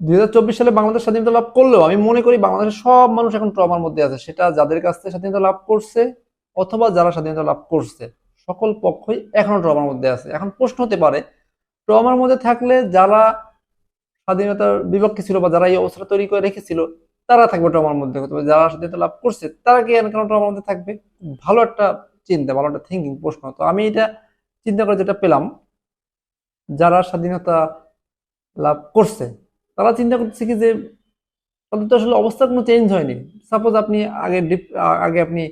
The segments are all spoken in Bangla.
দুই হাজার চব্বিশ সালে বাংলাদেশ স্বাধীনতা লাভ করলেও আমি মনে করি বাংলাদেশের সব মানুষ এখন ট্রমার মধ্যে আছে। সেটা যাদের কাছ থেকে স্বাধীনতা লাভ করছে অথবা যারা স্বাধীনতা লাভ করছে, সকল পক্ষই এখনও ট্রমার মধ্যে আছে। এখন প্রশ্ন হতে পারে, ট্রমার মধ্যে থাকলে যারা স্বাধীনতার বিপক্ষে ছিল বা যারা এই অবস্থা তৈরি করে রেখেছিল, তারা থাকবে ট্রমার মধ্যে। যারা স্বাধীনতা লাভ করছে, তারা কি কেন ট্রমার মধ্যে থাকবে? ভালো একটা চিন্তা, ভালো একটা থিঙ্কিং প্রশ্ন। তো আমি এটা চিন্তা করে যেটা পেলাম, যারা স্বাধীনতা লাভ করছে তারা চিন্তা করতেছে কি যে তাদের তো আসলে অবস্থা কোনো চেঞ্জ হয়নি। সাপোজ আপনি আগে আগে আপনি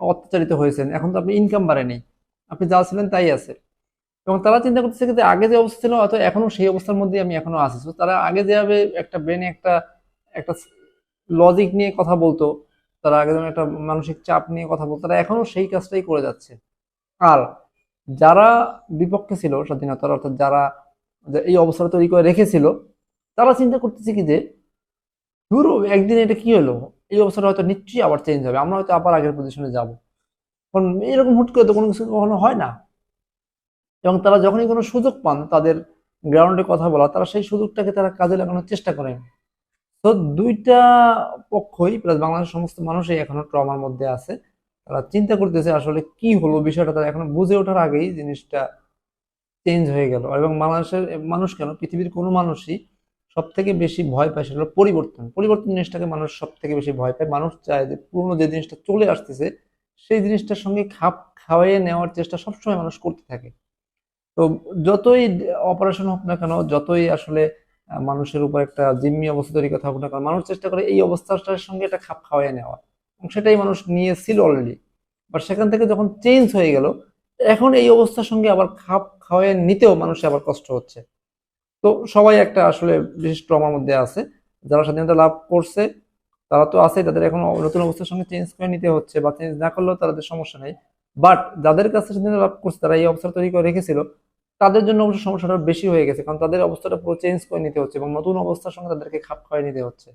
অত্যাচারিত হয়েছেন, এখন তো আপনি ইনকাম বাড়েনি আপনি যা ছিলেন তাই আছে। এবং তারা চিন্তা করতেছে যে আগে যে অবস্থা ছিল, হয়তো এখনও সেই অবস্থার মধ্যে আমি এখনও আছি। তো তারা আগে যেভাবে একটা ব্রেনে একটা একটা লজিক নিয়ে কথা বলতো, তারা আগে যেমন একটা মানসিক চাপ নিয়ে কথা বলতো, তারা এখনও সেই কাজটাই করে যাচ্ছে। আর যারা বিপক্ষে ছিল স্বাধীনতার, অর্থাৎ যারা এই অবস্থা তৈরি করে রেখেছিল তারা চিন্তা করতেছে কি যে, ধরো একদিন এটা কি হলো? এই অবস্থাটা হয়তো নিশ্চয়ই আবার চেঞ্জ হবে, আমরা হয়তো আবার আগের পজিশনে যাব। কারণ এরকম হুট করে তো কোনো কিছু কখনো হয় না। এবং তারা যখনই কোনো সুযোগ পান, তাদের গ্রাউন্ডে কথা বলা, তারা সেই সুযোগটাকে তারা কাজে লাগানোর চেষ্টা করেন। তো দুইটা পক্ষই প্লাস বাংলাদেশের সমস্ত মানুষই এখনও ট্রমার মধ্যে আছে। তারা চিন্তা করতেছে আসলে কি হলো, বিষয়টা তারা এখনও বুঝে ওঠার আগেই জিনিসটা চেঞ্জ হয়ে গেল। এবং বাংলাদেশের মানুষ কেন? পৃথিবীর কোনো মানুষই সব থেকে বেশি ভয় পায় সেটা হলো পরিবর্তন। পরিবর্তন জিনিসটাকে মানুষ সব থেকে বেশি ভয় পায়। মানুষ চায় যে পুরনো যে জিনিসটা চলে আসতেছে, সেই জিনিসটার সঙ্গে খাপ খাওয়াইয়ে নেওয়ার চেষ্টা সবসময় মানুষ করতে থাকে। তো যতই অপারেশন হোক না কেন, যতই আসলে মানুষের উপর একটা জিম্মি অবস্থা তৈরি কথা হোক না কেন, মানুষ চেষ্টা করে এই অবস্থাটার সঙ্গে একটা খাপ খাওয়াইয়ে নেওয়া। এবং সেটাই মানুষ নিয়েছিল অলরেডি বাট সেখান থেকে যখন চেঞ্জ হয়ে গেল, এখন এই অবস্থার সঙ্গে আবার খাপ খাওয়াইয়ে নিতেও মানুষের আবার কষ্ট হচ্ছে। তো সবাই একটা আসলে বিশেষ ট্রমার মধ্যে আছে। যারা স্বাধীনতা লাভ করছে, তারা তো আছে তাদের এখন নতুন অবস্থার সঙ্গে চেঞ্জ করে নিতে হচ্ছে বা চেঞ্জ না করলেও তাদের সমস্যা নেই। বাট যাদের কাছে স্বাধীনতা লাভ করছে, তারা এই অবস্থা তৈরি করে রেখেছিল, তাদের জন্য অবশ্য সমস্যাটা বেশি হয়ে গেছে। কারণ তাদের অবস্থাটা পুরো চেঞ্জ করে নিতে হচ্ছে এবং নতুন অবস্থার সঙ্গে তাদেরকে খাপ খাওয়াই নিতে হচ্ছে।